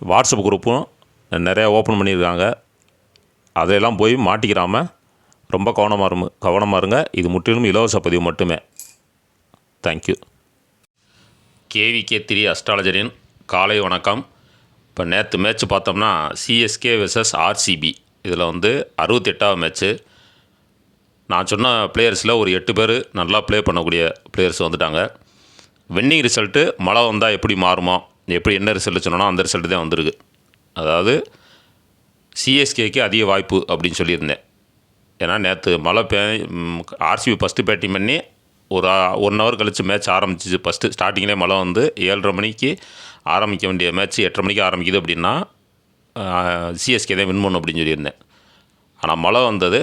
WhatsApp குரூப்பும் நிறையா open பண்ணியிருக்காங்க. அதையெல்லாம் போய் மாட்டிக்கிறாமல் ரொம்ப கவனமாக இருங்க கவனமாக இருங்க. இது முற்றிலும் இலவச பதிவு மட்டுமே. தேங்க்யூ கேவிகே த்ரீ அஸ்ட்ராலஜரின் காலை வணக்கம். இப்போ நேற்று மேட்ச் பார்த்தோம்னா சிஎஸ்கே வெர்சஸ் ஆர்சிபி இதில் வந்து அறுபத்தெட்டாவது மேட்ச்சு நான் சொன்ன பிளேயர்ஸில் ஒரு எட்டு பேர் நல்லா ப்ளே பண்ணக்கூடிய பிளேயர்ஸ் வந்துட்டாங்க. வின்னிங் ரிசல்ட்டு மழை வந்தால் எப்படி மாறுமோ? எப்படி என்ன ரிசல்ட் சொன்னோன்னா அந்த ரிசல்ட் தான் வந்திருக்கு. அதாவது சிஎஸ்கேக்கு அதிக வாய்ப்பு அப்படின்னு சொல்லியிருந்தேன். ஏன்னா நேற்று மழை பே ஆர்சிபி ஃபஸ்ட்டு பேட்டிங் பண்ணி ஒரு ஒன் ஹவர் கழித்து மேட்ச் ஆரம்பிச்சிச்சு. ஃபஸ்ட்டு ஸ்டார்டிங்லேயே மழை வந்து ஏழரை மணிக்கு ஆரம்பிக்க வேண்டிய மேட்ச் எட்டரை மணிக்கு ஆரம்பிக்குது அப்படின்னா சிஎஸ்கே தான் வின் பண்ணும் அப்படின்னு சொல்லியிருந்தேன். ஆனால் மழை வந்தது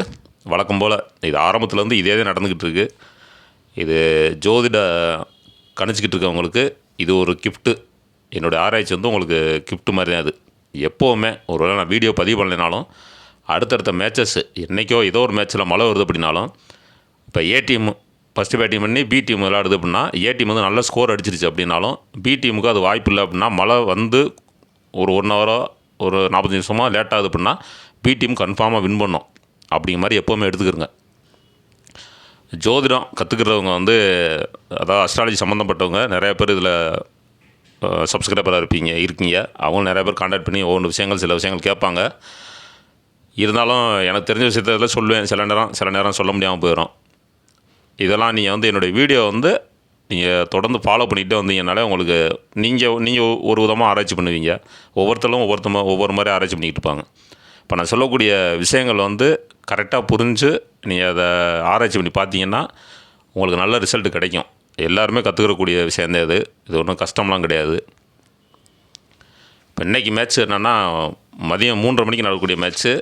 வழக்கம் போல். இது ஆரம்பத்துலேருந்து இதே தான் நடந்துக்கிட்டு இருக்குது இது ஜோதிட கணிச்சிக்கிட்டு இருக்கவங்களுக்கு இது ஒரு கிஃப்ட்டு என்னுடைய ஆராய்ச்சி வந்து உங்களுக்கு கிஃப்ட் மாதிரி தான் அது. எப்போவுமே ஒரு வேளை நான் வீடியோ பதிவு பண்ணலைனாலும் அடுத்தடுத்த மேட்சஸ் என்றைக்கோ ஏதோ ஒரு மேட்ச்சில் மழை வருது அப்படின்னாலும் இப்போ ஏ டீம் ஃபஸ்ட்டு பேட்டிங் பண்ணி பி டீம் விளாடுது அப்படின்னா ஏ டீம் வந்து நல்ல ஸ்கோர் அடிச்சிருச்சு அப்படின்னாலும் பி டீமுக்கு அது வாய்ப்பு இல்லை அப்படின்னா மழை வந்து ஒரு ஒன் ஹவரோ ஒரு நாற்பத்தஞ்சு நிமிஷமாக லேட் ஆகுது அப்படின்னா பி டீம் கன்ஃபார்மாக வின் பண்ணும். அப்படிங்கிற மாதிரி எப்போவுமே எடுத்துக்கிறங்க. ஜோதிடம் கற்றுக்கிறவங்க வந்து அதாவது அஸ்ட்ராலஜி சம்மந்தப்பட்டவங்க நிறைய பேர் இதில் சப்ஸ்கிரைபராக இருப்பீங்க இருக்கீங்க. அவங்க நிறைய பேர் காண்டாக்ட் பண்ணி ஒவ்வொரு விஷயங்கள் சில விஷயங்கள் கேட்பாங்க. இருந்தாலும் எனக்கு தெரிஞ்ச விஷயத்தில் சொல்லுவேன் சில நேரம் சில நேரம் சொல்ல முடியாமல் போயிடும் இதெல்லாம் நீங்கள் வந்து என்னுடைய வீடியோ வந்து நீங்கள் தொடர்ந்து ஃபாலோ பண்ணிகிட்டே வந்தீங்கனாலே உங்களுக்கு நீங்கள் நீங்கள் ஒரு விதமாக ஆராய்ச்சி பண்ணுவீங்க. ஒவ்வொருத்தரும் ஒவ்வொருத்தம ஒவ்வொரு மாதிரி ஆராய்ச்சி பண்ணிக்கிட்டு இருப்பாங்க. இப்போ நான் சொல்லக்கூடிய விஷயங்கள் வந்து கரெக்டாக புரிஞ்சு நீங்கள் அதை ஆராய்ச்சி பண்ணி பார்த்தீங்கன்னா உங்களுக்கு நல்ல ரிசல்ட் கிடைக்கும். எல்லாருமே கற்றுக்கிறக்கூடிய விஷயந்தான் இது இது ஒன்றும் கஷ்டம்லாம் கிடையாது. இப்போ இன்றைக்கி மேட்ச் என்னென்னா மதியம் மூன்றரை மணிக்கு நடக்கக்கூடிய மேட்ச்சு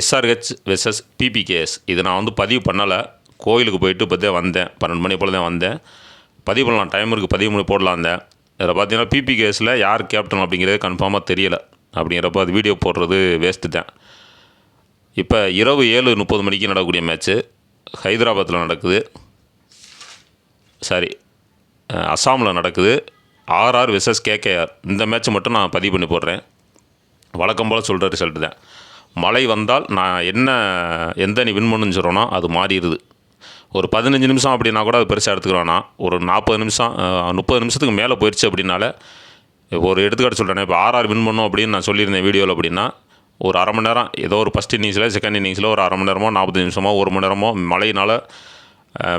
எஸ்ஆர்ஹெச் வெர்சஸ் பிபிகேஎஸ் இது நான் வந்து பதிவு பண்ணலை. கோயிலுக்கு போயிட்டு இப்போ தான் வந்தேன். பன்னெண்டு மணி போல் தான் வந்தேன். பதிவு பண்ணலாம். டைம் இருக்குது பதிவு பண்ணி போடலாம் இருந்தேன் இதில் பார்த்தீங்கன்னா பிபிகேஎஸில் யார் கேப்டன் அப்படிங்கிறது கன்ஃபார்மாக தெரியலை. அப்படிங்கிறப்ப அது வீடியோ போடுறது வேஸ்ட்டு தான். இப்போ இரவு ஏழு முப்பது மணிக்கு நடக்கக்கூடிய மேட்ச்சு ஹைதராபாத்தில் நடக்குது. சாரி அஸ்ஸாமில் நடக்குது. ஆர்ஆர் விசஸ் கேகேஆர் இந்த மேட்ச் மட்டும் நான் பதிவு பண்ணி போடுறேன். வழக்கம் போல் சொல்கிற ரிசல்ட் தான். மழை வந்தால் நான் என்ன எந்த நீ வின் பண்ணுன்னு சொல்கிறோன்னா அது மாறிடுது. ஒரு பதினஞ்சு நிமிஷம் அப்படின்னா கூட அது பெருசாக எடுத்துக்கிறோன்னா ஒரு நாற்பது நிமிஷம் முப்பது நிமிஷத்துக்கு மேலே போயிடுச்சு அப்படின்னால ஒரு எடுத்துக்காட்டு சொல்கிறேன் இப்போ ஆர்ஆர் வின் பண்ணோம் அப்படின்னு நான் சொல்லியிருந்தேன் வீடியோவில் அப்படின்னா ஒரு அரை மணி நேரம் ஏதோ ஒரு ஃபஸ்ட் இன்னிங்ஸில் செகண்ட் இன்னிங்ஸில் ஒரு அரை மணி நேரமோ நாற்பது நிமிஷமோ ஒரு மணி நேரமோ மழையினால்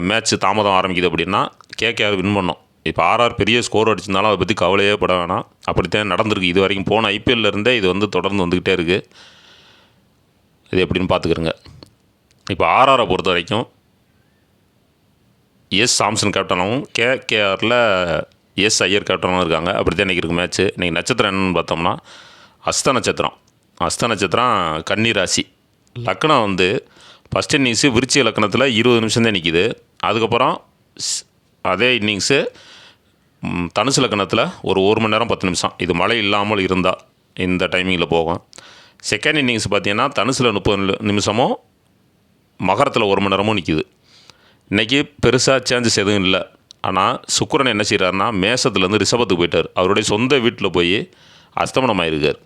மேட்ச் தாமதம் ஆரம்பிக்குது அப்படின்னா கேகேஆர் வின் பண்ணும் இப்போ ஆர்ஆர் பெரிய ஸ்கோர் அடிச்சிருந்தாலும் அதை பற்றி கவலையே பட வேணாம். அப்படித்தான் நடந்திருக்கு. இது வரைக்கும் போன ஐபிஎல்ல இருந்தே இது வந்து தொடர்ந்து வந்துக்கிட்டே இருக்குது இது எப்படின்னு பார்த்துக்கிறோங்க இப்போ ஆர்ஆரை பொறுத்த வரைக்கும் எஸ் சாம்சன் கேப்டனாகவும் கேகேஆரில் எஸ் ஐயர் கேப்டனாகவும் இருக்காங்க. அப்படி தான் இன்றைக்கி இருக்குது மேட்ச்சு இன்றைக்கி நட்சத்திரம் என்னென்னு பார்த்தோம்னா அஸ்த நட்சத்திரம். அஸ்த நட்சத்திரம் கன்னி ராசி லக்னம் வந்து ஃபஸ்ட் இன்னிங்ஸு விருச்சி லக்கணத்தில் இருபது நிமிஷம் தான் நிற்கிது அதுக்கப்புறம் ஸ்- அதே இன்னிங்ஸு தனுசு இலக்கணத்தில் ஒரு ஒரு மணி நேரம் பத்து நிமிஷம். இது மழை இல்லாமல் இருந்தால் இந்த டைமிங்கில் போகும். செகண்ட் இன்னிங்ஸ் பார்த்தீங்கன்னா தனுசில் முப்பது நிமிஷமும் மகரத்தில் ஒரு மணி நேரமும் நிற்கிது இன்றைக்கி பெருசாக சேஞ்சஸ் எதுவும் இல்லை. ஆனால் சுக்கரன் என்ன செய்கிறாருன்னா மேசத்துலேருந்து ரிஷபத்துக்கு போயிட்டார். அவருடைய சொந்த வீட்டில் போய் அஸ்தமனம் ஆயிருக்கார்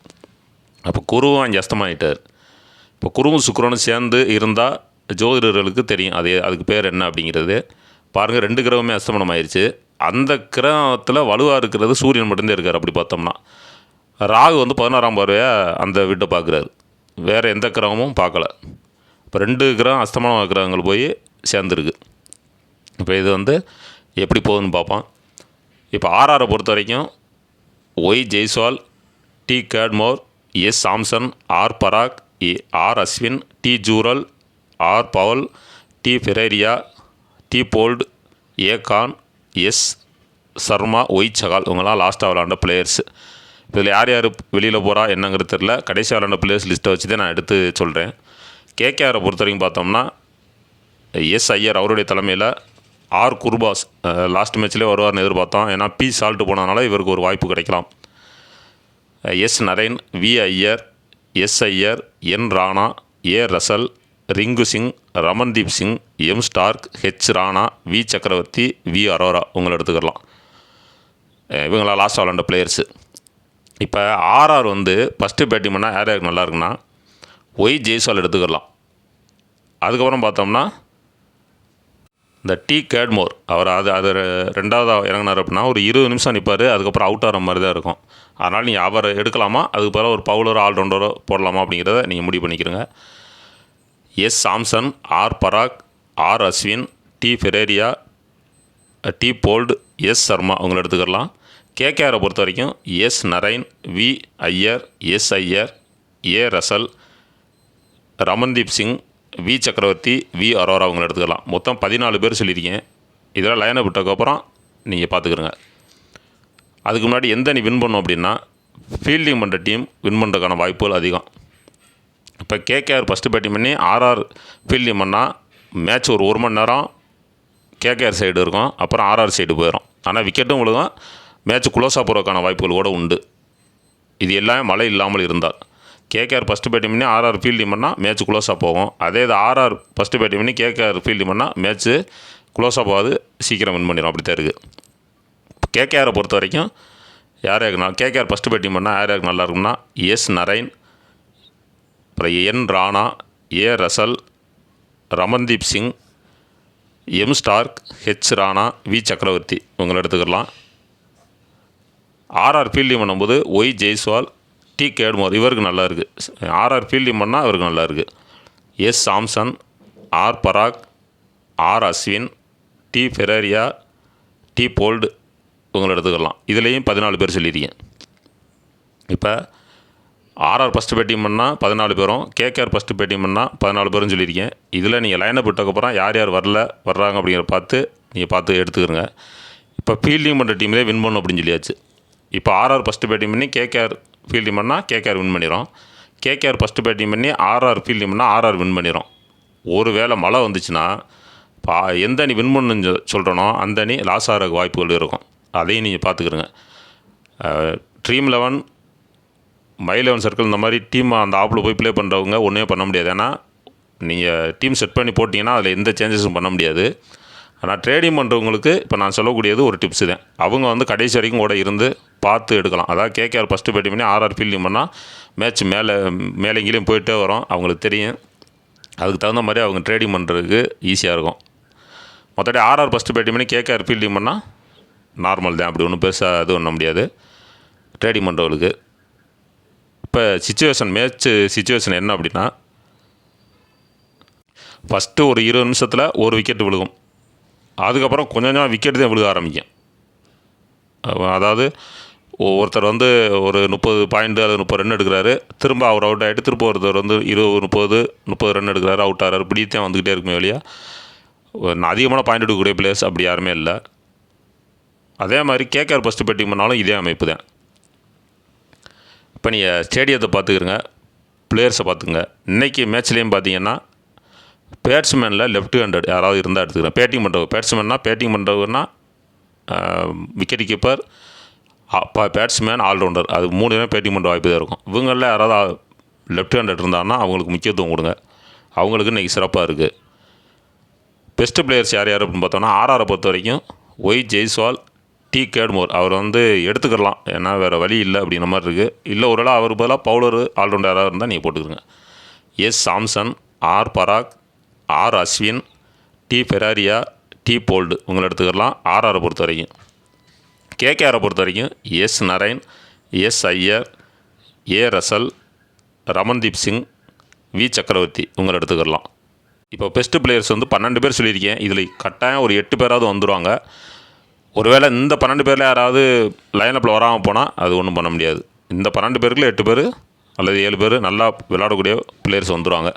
அப்போ குருவும் அங்கே அஸ்தமாயிட்டார் இப்போ குருவும் சுக்கரனும் சேர்ந்து இருந்தால் ஜோதிடர்களுக்கு தெரியும் அது அதுக்கு பேர் என்ன அப்படிங்கிறது. பாருங்கள் ரெண்டு கிரகமே அஸ்தமனம் ஆயிடுச்சு அந்த கிரகத்தில் வலுவாக இருக்கிறது சூரியன் மட்டும்தான் இருக்கார் அப்படி பார்த்தோம்னா. ராகு வந்து பதினாறாம் பார்வையாக அந்த வீட்டை பார்க்குறாரு. வேறு எந்த கிரகமும் பார்க்கல. இப்போ ரெண்டு கிரகம் அஸ்தமன கிரகங்கள் போய் சேர்ந்துருக்கு. இப்போ இது வந்து எப்படி போகுதுன்னு பார்ப்போம். இப்போ ஆர்ஆரை பொறுத்த வரைக்கும் Y Jaiswal T Cadmore S Samson R Parag A R Ashwin D Jurel R Powell D Ferreira T Boult A Khan S Sharma Y Chahal இவங்களாம் லாஸ்ட்டாக விளாண்ட பிளேயர்ஸ் இதில் யார் யார் வெளியில் போகிறா என்னங்கிறது தெரில கடைசி விளாண்ட பிளேயர்ஸ் லிஸ்ட்டை வச்சு தான் நான் எடுத்து சொல்கிறேன் கேகேஆரை பொறுத்த வரைக்கும் பார்த்தோம்னா எஸ் ஐயர் அவருடைய தலைமையில் ஆர் குர்பாஸ் லாஸ்ட் மேட்ச்லேயே வருவார்னு எதிர்பார்த்தோம். ஏன்னா பி சால்ட்டு போனதுனால இவருக்கு ஒரு வாய்ப்பு கிடைக்கலாம். S Narine V Iyer S Iyer N Rana A Russell Rinku Singh Ramandeep Singh M Starc H Rana V Chakravarthy V Arora. உங்களை எடுத்துக்கலாம். இவங்களாம் லாஸ்ட் விளாண்ட பிளேயர்ஸு இப்போ ஆர்ஆர் வந்து ஃபஸ்ட்டு பேட்டிங் பண்ணால் யார் யாருக்கு நல்லா இருக்குன்னா ஒய் ஜெய்ஸ்வால் எடுத்துக்கலாம். அதுக்கப்புறம் பார்த்தோம்னா இந்த டி கேட்மோர் அவர் அது அது ரெண்டாவது இறங்கினார் அப்படின்னா ஒரு இருபது நிமிஷம் நிற்பார் அதுக்கப்புறம் அவுட் ஆகிற மாதிரி தான் இருக்கும். அதனால் நீங்கள் அவரை எடுக்கலாமா? அதுக்கு பிறகு ஒரு பவுலரோ ஆல்ரவுண்டரோ போடலாமா அப்படிங்கிறத நீங்கள் முடிவு பண்ணிக்கிறங்க. S Samson R Parag R Ashwin D Ferreira T Boult S Sharma அவங்கள எடுத்துக்கலாம். கேகேஆரை பொறுத்த வரைக்கும் S Narine V Iyer S Iyer A Russell Ramandeep Singh V Chakravarthy V Arora அவங்கள எடுத்துக்கலாம். மொத்தம் பதினாலு பேர் சொல்லியிருக்கேன் இதெல்லாம் லைனை விட்டதுக்கப்புறம் நீங்கள் பார்த்துக்கிறங்க அதுக்கு முன்னாடி எந்த அணி வின் பண்ணோம் அப்படின்னா ஃபீல்டிங் பண்ணுற டீம் வின் பண்ணுறதுக்கான வாய்ப்புகள் அதிகம். இப்போ கேகேஆர் ஃபஸ்ட்டு பேட்டிங் பண்ணி ஆர்ஆர் ஃபீல்டிங் பண்ணால் மேட்ச் ஒரு ஒரு மணி நேரம் கேகேஆர் சைடு இருக்கும். அப்புறம் ஆர்ஆர் சைடு போயிடும் ஆனால் விக்கெட்டும் விழுகும் மேட்ச் குளோஸாக போகிறதுக்கான வாய்ப்புகள் கூட உண்டு. இது எல்லாமே மழை இல்லாமல் இருந்தால். கேகேஆர் ஃபஸ்ட்டு பேட்டிங் பண்ணி ஆர்ஆர் ஃபீல்டிங் பண்ணால் மேட்ச் க்ளோஸாக போகும். அதே இது ஆர்ஆர் ஃபஸ்ட்டு பேட்டிங் பண்ணி கேகேஆர் ஃபீல்டிங் பண்ணால் மேட்ச்சு க்ளோஸாக போகாது. சீக்கிரம் வின் பண்ணிடும் அப்படி தான் இருக்குது கேகேஆரை பொறுத்த வரைக்கும் யார் யாருக்கு நான் கேகேஆர் ஃபஸ்ட்டு பேட்டிங் பண்ணால் யார் யாருக்கு நல்லா இருக்கும்னா எஸ் நரைன் அப்புறம் N Rana A Russell Ramandeep Singh M Starc H Rana V Chakravarthy இவங்களை எடுத்துக்கலாம் ஆர்ஆர் ஃபீல்டிங் பண்ணும்போது ஒய் ஜெய்ஸ்வால் டி கேடுமோர் இவருக்கு நல்லா இருக்குது ஆர்ஆர் ஃபீல்டிங் பண்ணால் இவருக்கு நல்லா இருக்குது S Samson R Parag R Ashwin D Ferreira T Boult இவங்களை எடுத்துக்கலாம். இதுலேயும் பதினாலு பேர் சொல்லியிருக்கேன் இப்போ ஆர்ஆர் ஃபஸ்ட்டு பேட்டிங் பண்ணால் பதினாலு பேரும் கேகேஆர் ஃபஸ்ட்டு பேட்டிங் பண்ணால் பதினாலு பேரும் சொல்லியிருக்கேன் இதில் நீங்கள் லைனப் விட்டக்கப்புறம் யார் யார் வரல வர்றாங்க அப்படிங்கிற பார்த்து நீங்கள் பார்த்து எடுத்துக்கிறங்க இப்போ ஃபீல்டிங் பண்ணுற டீம்லேயே வின் பண்ணும் அப்படின்னு சொல்லியாச்சு. இப்போ ஆர்ஆர் ஃபஸ்ட்டு பேட்டிங் பண்ணி கேகேஆர் ஃபீல்டிங் பண்ணால் கேகேஆர் வின் பண்ணிடும் கேகேஆர் ஃபஸ்ட்டு பேட்டிங் பண்ணி ஆர்ஆர் ஃபீல்டிங் பண்ணால் ஆர்ஆர் வின் பண்ணிடும் ஒரு வேளை மழை வந்துச்சுன்னா பா எந்த அணி வின் பண்ணுன்னு சொல்கிறனோ அந்த அணி லாஸ் ஆகிறதுக்கு வாய்ப்புகள் இருக்கும். அதையும் நீங்கள் பார்த்துக்கிறங்க Dream Eleven My Eleven Circle இந்த மாதிரி டீம் அந்த ஆப்பில் போய் ப்ளே பண்ணுறவங்க ஒன்றுமே பண்ண முடியாது. ஏன்னா நீங்கள் டீம் செட் பண்ணி போட்டிங்கன்னா அதில் எந்த சேஞ்சஸும் பண்ண முடியாது. ஆனால் ட்ரேடிங் பண்ணுறவங்களுக்கு இப்போ நான் சொல்லக்கூடியது ஒரு டிப்ஸு தான். அவங்க வந்து கடைசி வரைக்கும் கூட இருந்து பார்த்து எடுக்கலாம். அதாவது கேகேஆர் ஃபஸ்ட்டு பேட்டிங் பண்ணி ஆர்ஆர் ஃபீல்டிங் பண்ணால் மேட்ச் மேலே மேலே கீழேயும் போயிட்டே வரும். அவங்களுக்கு தெரியும். அதுக்கு தகுந்த மாதிரி அவங்க ட்ரேடிங் பண்ணுறதுக்கு ஈஸியாக இருக்கும். மொத்தடி ஆர்ஆர் ஃபஸ்ட்டு பேட்டிங் பண்ணி கேகேஆர் ஃபீல்டிங் பண்ணால் நார்மல் தான். அப்படி ஒன்றும் பெருசாக இது பண்ண முடியாது. ட்ரேடிங் பண்ணுறவங்களுக்கு இப்போ சுச்சுவேஷன் மேட்ச்சு சுச்சுவேஷன் என்ன அப்படின்னா ஃபஸ்ட்டு ஒரு இருபது நிமிஷத்தில் ஒரு விக்கெட் விழுகும். அதுக்கப்புறம் கொஞ்சம் கொஞ்சம் விக்கெட் தான் விழுக ஆரம்பிக்கும். அதாவது ஒருத்தர் வந்து ஒரு முப்பது பாயிண்ட் அது முப்பது ரன் எடுக்கிறாரு. திரும்ப அவர் அவுட் ஆகிட்டு திரும்ப ஒருத்தர் வந்து இருபது முப்பது முப்பது ரன் எடுக்கிறாரு அவுட் ஆகிறாரு இப்படி தான் வந்துக்கிட்டே இருக்குமே வெளியே அதிகமான பாயிண்ட் எடுக்கக்கூடிய பிளேயர்ஸ் அப்படி யாருமே இல்லை. அதே மாதிரி கேகேஆர் ஃபஸ்ட்டு பேட்டிங் பண்ணாலும் இதே அமைப்பு தான். இப்போ நீங்கள் ஸ்டேடியத்தை பார்த்துக்கிறங்க பிளேயர்ஸை பார்த்துங்க இன்றைக்கி மேட்ச்லேயும் பார்த்தீங்கன்னா பேட்ஸ்மேனில் லெஃப்ட் ஹேண்டட் யாராவது இருந்தால் எடுத்துக்கிறேன் பேட்டிங் பண்ணுறவங்க பேட்ஸ்மேன்னா பேட்டிங் பண்ணுறவங்கன்னா விக்கெட் கீப்பர் பேட்ஸ்மேன் ஆல்ரவுண்டர் அது மூணு பேட்டிங் பண்ணுற வாய்ப்பு தான் இருக்கும். இவங்களில் யாராவது லெஃப்ட் ஹேண்டட் இருந்தாங்கன்னா அவங்களுக்கு முக்கியத்துவம் கொடுங்க. அவங்களுக்கு இன்றைக்கி சிறப்பாக இருக்குது பெஸ்ட் பிளேயர்ஸ் யார் யார் அப்படின்னு பார்த்தோம்னா ஆர்ஆரை பொறுத்த வரைக்கும் ஒய் ஜெய்ஸ்வால் டி கேட்மோர் அவர் வந்து எடுத்துக்கலாம் ஏன்னா வேறு வழி இல்லை அப்படின்ற மாதிரி இருக்குது இல்லை ஒரு அவர் பதிலாக பவுலர் ஆல்ரவுண்டராக இருந்தால் நீங்கள் போட்டுக்கிறங்க S Samson R Parag R Ashwin D Ferreira T Boult உங்களை எடுத்துக்கலாம் ஆர்ஆரை பொறுத்த வரைக்கும் கேகேஆரை பொறுத்த வரைக்கும் S Narine S Iyer A Russell Ramandeep Singh V Chakravarthy உங்களை எடுத்துக்கலாம் இப்போ பெஸ்ட்டு பிளேயர்ஸ் வந்து பன்னெண்டு பேர் சொல்லியிருக்கேன். இதில் கட்டாயம் ஒரு எட்டு பேராவது வந்துடுவாங்க ஒருவேளை இந்த பன்னெண்டு பேரில் யாராவது லைனப்பில் வராமல் போனால் அது ஒன்றும் பண்ண முடியாது. இந்த பன்னெண்டு பேருக்குள்ள எட்டு பேர் அல்லது ஏழு பேர் நல்லா விளையாடக்கூடிய பிளேயர்ஸ் வந்துடுவாங்க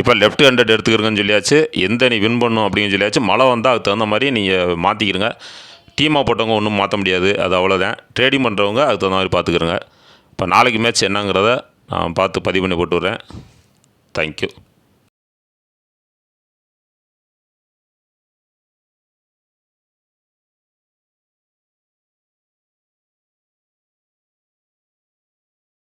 இப்போ லெஃப்ட் ஹேண்டட் எடுத்துக்கிறங்கன்னு சொல்லியாச்சு. எந்த நீ வின் பண்ணும் அப்படின்னு சொல்லியாச்சு. மழை வந்தால் அதுக்கு தகுந்த மாதிரி நீங்கள் மாற்றிக்கிறங்க டீமாக போட்டவங்க ஒன்றும் மாற்ற முடியாது. அது அவ்வளோதான் ட்ரேடிங் பண்ணுறவங்க அதுக்கு தகுந்த மாதிரி பார்த்துக்கிறங்க. இப்போ நாளைக்கு மேட்ச் என்னங்கிறத நான் பார்த்து பதிவு பண்ணி போட்டு விட்றேன். தேங்க்யூ